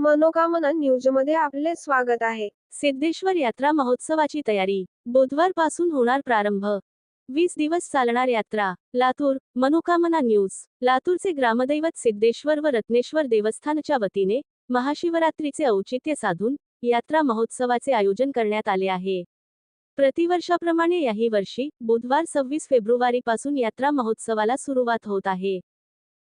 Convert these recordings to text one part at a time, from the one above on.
मनोकामना न्यूजमध्ये आपले स्वागत आहे. सिद्धेश्वर यात्रा महोत्सवाची तयारी. बुधवारपासून होणार प्रारंभ. वीस दिवस चालणार यात्रा. लातूर मनोकामना न्यूज. लातूरचे ग्रामदैवत सिद्धेश्वर व रत्नेश्वर देवस्थानच्या वतीने महाशिवरात्रीचे औचित्य साधून यात्रा महोत्सवाचे आयोजन करण्यात आले आहे. प्रतिवर्षाप्रमाणे याही वर्षी बुधवार सव्वीस फेब्रुवारीपासून यात्रा महोत्सवाला सुरुवात होत आहे.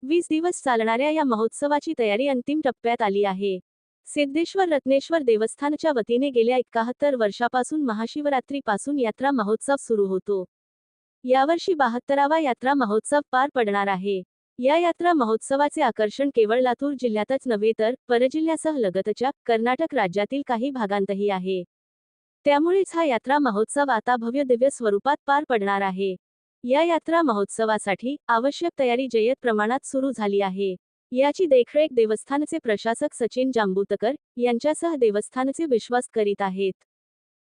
वीस दिवस चालणाऱ्या या महोत्सवाची तयारी अंतिम टप्प्यात आली आहे. सिद्धेश्वर रत्नेश्वर देवस्थानच्या वतीने गेल्या एकाहत्तर वर्षापासून महाशिवरात्रीपासून यात्रा महोत्सव सुरू होतो. यावर्षी बहात्तरावा यात्रा महोत्सव पार पडणार आहे. या यात्रा महोत्सवाचे आकर्षण केवळ लातूर जिल्ह्यातच नव्हे तर परजिल्ह्यासह लगतच्या कर्नाटक राज्यातील काही भागांतही आहे. त्यामुळेच हा यात्रा महोत्सव आता भव्य दिव्य स्वरूपात पार पडणार आहे. या यात्रा महोत्सवासाठी आवश्यक तयारी जय्यत प्रमाणात सुरू झाली आहे. याची देखरेख देवस्थानचे प्रशासक सचिन जांबुतकर यांच्यासह देवस्थानचे विश्वास करीत आहेत.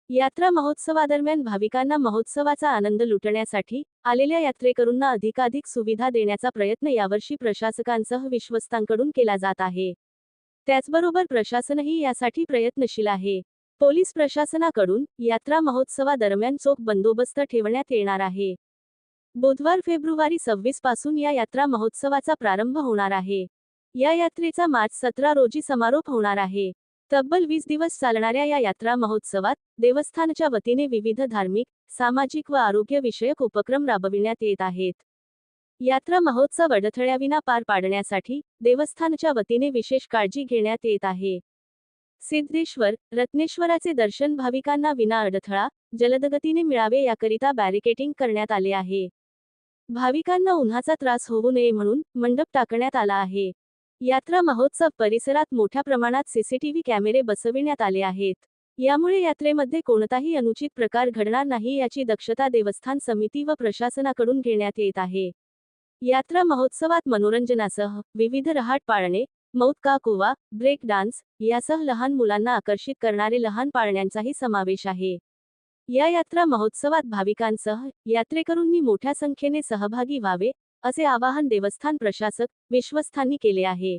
यात्रा महोत्सवादरम्यान भाविकांना महोत्सवाचा आनंद लुटण्यासाठी आलेल्या यात्रेकरूंना अधिकाधिक सुविधा देण्याचा प्रयत्न यावर्षी प्रशासकांसह विश्वस्तांकडून केला जात आहे. त्याचबरोबर प्रशासनही यासाठी प्रयत्नशील आहे. पोलीस प्रशासनाकडून यात्रा महोत्सवादरम्यान चोख बंदोबस्त ठेवण्यात येणार आहे. बुधवार फेब्रुवारी सव्वीसपासून या यात्रा महोत्सवाचा प्रारंभ होणार आहे. या यात्रेचा मार्च सतरा रोजी समारोप होणार आहे. तब्बल वीस दिवस चालणाऱ्या या यात्रा महोत्सवात देवस्थानच्या वतीने विविध धार्मिक सामाजिक व आरोग्य विषयक उपक्रम राबविण्यात येत आहेत. यात्रा महोत्सव अडथळ्याविना पार पाडण्यासाठी देवस्थानच्या वतीने विशेष काळजी घेण्यात येत आहे. सिद्धेश्वर रत्नेश्वराचे दर्शन भाविकांना विना अडथळा जलदगतीने मिळावे याकरिता बॅरिकेटिंग करण्यात आले आहे. भाविकांना उन्हाचा त्रास होऊ नये म्हणून मंडप टाकण्यात आला आहे. यात्रा महोत्सव परिसरात मोठ्या प्रमाणात सीसीटीव्ही कॅमेरे बसविण्यात आले आहेत. यामुळे यात्रेमध्ये कोणताही अनुचित प्रकार घडणार नाही याची दक्षता देवस्थान समिती व प्रशासनाकडून घेण्यात येत आहे. यात्रा महोत्सवात मनोरंजनासह विविध रहाट पाळणे मौत का कुवा ब्रेक डान्स यासह लहान मुलांना आकर्षित करणारे लहान पाळण्यांचाही समावेश आहे. या यात्रा महोत्सवात भाविकांसह यात्रेकरूंनी मोठ्या संख्येने सहभागी व्हावे असे आवाहन देवस्थान प्रशासक विश्वस्थांनी केले आहे.